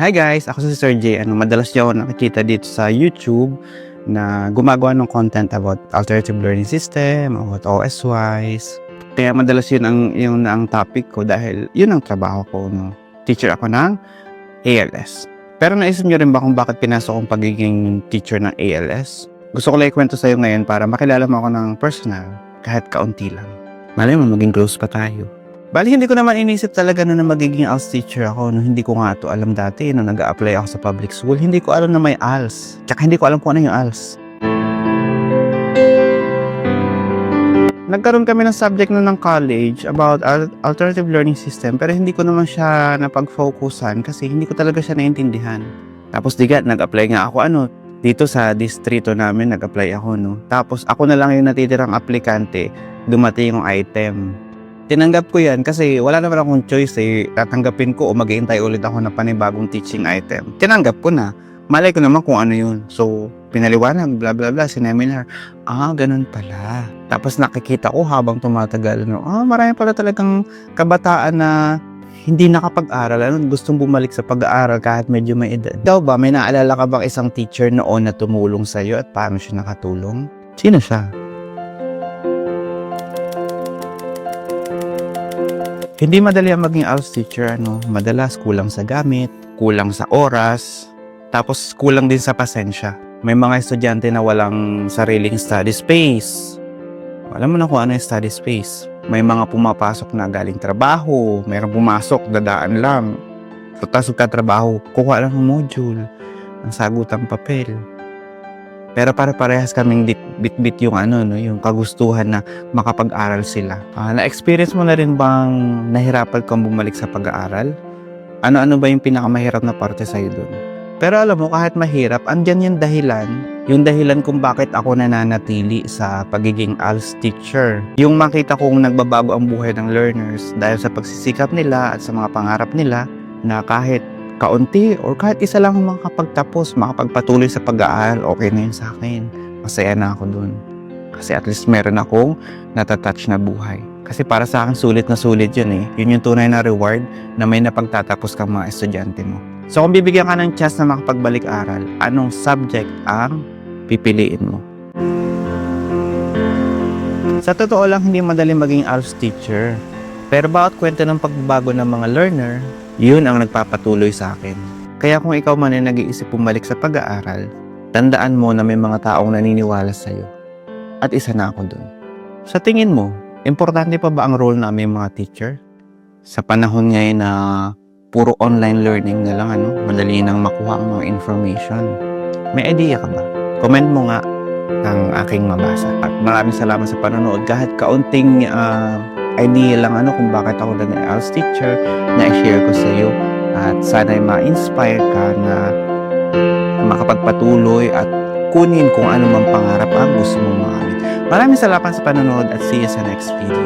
Hi guys, ako si Sir J. Ano, madalas niyo ako nakikita dito sa YouTube na gumagawa ng content about alternative learning system, about OSWIS. Kaya madalas yun ang, yun ang topic ko dahil yun ang trabaho ko. No? Teacher ako ng ALS. Pero naisip niyo rin ba kung bakit pinasok kong pagiging teacher ng ALS? Gusto ko lang ikwento sa'yo ngayon para makilala mo ako ng personal kahit kaunti lang. Malay mo, maging close pa tayo. Bali, hindi ko naman inisip talaga na, na magiging ALS teacher ako. No, hindi ko nga to alam dati nung nag apply ako sa public school. Hindi ko alam na may ALS. Tsaka hindi ko alam kung ano yung ALS. Nagkaroon kami ng subject na ng college about al- alternative learning system pero hindi ko naman siya napag-focusan kasi hindi ko talaga siya naintindihan. Tapos diga, nag-apply nga ako ano, dito sa distrito namin nag-apply ako no. Tapos ako na lang yung natitirang aplikante, dumating yung item. Tinanggap ko yan kasi wala naman akong choice eh. Tatanggapin ko o maghihintay ulit ako ng panibagong teaching item. Tinanggap ko na. Malay ko naman kung ano yun. So, pinaliwanag, bla bla bla, sineminar. Ah, ganun pala. Tapos nakikita ko habang tumatagal, no, ah, marami pala talagang kabataan na hindi nakapag-aral, ano, gustong bumalik sa pag-aaral kahit medyo may edad. Ikaw ba, may naalala ka bang isang teacher noon na tumulong sa'yo at paano siya nakatulong? Sino siya? Hindi madali ang maging ALS teacher, ano, madalas kulang sa gamit, kulang sa oras, tapos kulang din sa pasensya. May mga estudyante na walang sariling study space. Alam mo na kung ano yung study space. May mga pumapasok na galing trabaho, mayroong pumasok, dadaan lang. Tapos trabaho, kuha lang ng module, ang sagutang papel. Pero para-parehas kaming dit- bit-bit yung ano, no, yung kagustuhan na makapag-aral sila. Ah, na-experience mo na rin bang nahirapan kang bumalik sa pag-aaral? Ano-ano ba yung pinakamahirap na parte sa'yo dun? Pero alam mo, kahit mahirap, andyan yung dahilan. Yung dahilan kung bakit ako nananatili sa pagiging ALS teacher. Yung makita kong nagbabago ang buhay ng learners dahil sa pagsisikap nila at sa mga pangarap nila na kahit kaunti or kahit isa lang ang makapagtapos, makapagpatuloy sa pag-aaral, okay na yun sa akin. Masaya na ako dun. Kasi at least meron akong natatouch na buhay. Kasi para sa akin, sulit na sulit yun eh. Yun yung tunay na reward na may napagtatapos kang mga estudyante mo. So kung bibigyan ka ng chance na makapagbalik-aral, anong subject ang pipiliin mo? Sa totoo lang, hindi madali maging ALS teacher. Pero bawat kwento ng pagbabago ng mga learner, yun ang nagpapatuloy sa akin. Kaya kung ikaw man ay nag-iisip bumalik sa pag-aaral, tandaan mo na may mga taong naniniwala sa'yo. At isa na ako dun. Sa tingin mo, importante pa ba ang role namin mga teacher? Sa panahon ngayon na puro online learning na lang, ano, madali nang makuha ang mga information. May idea ka ba? Comment mo nga ang aking mabasa. At maraming salamat sa panonood. Kahit kaunting ah, idea lang ano kung bakit ako naging ALS teacher na i-share ko sa iyo. At sana ay ma-inspire ka na makapagpatuloy at kunin kung ano mang pangarap ang gusto mong makamit. Maraming salamat sa panonood at see you sa next video.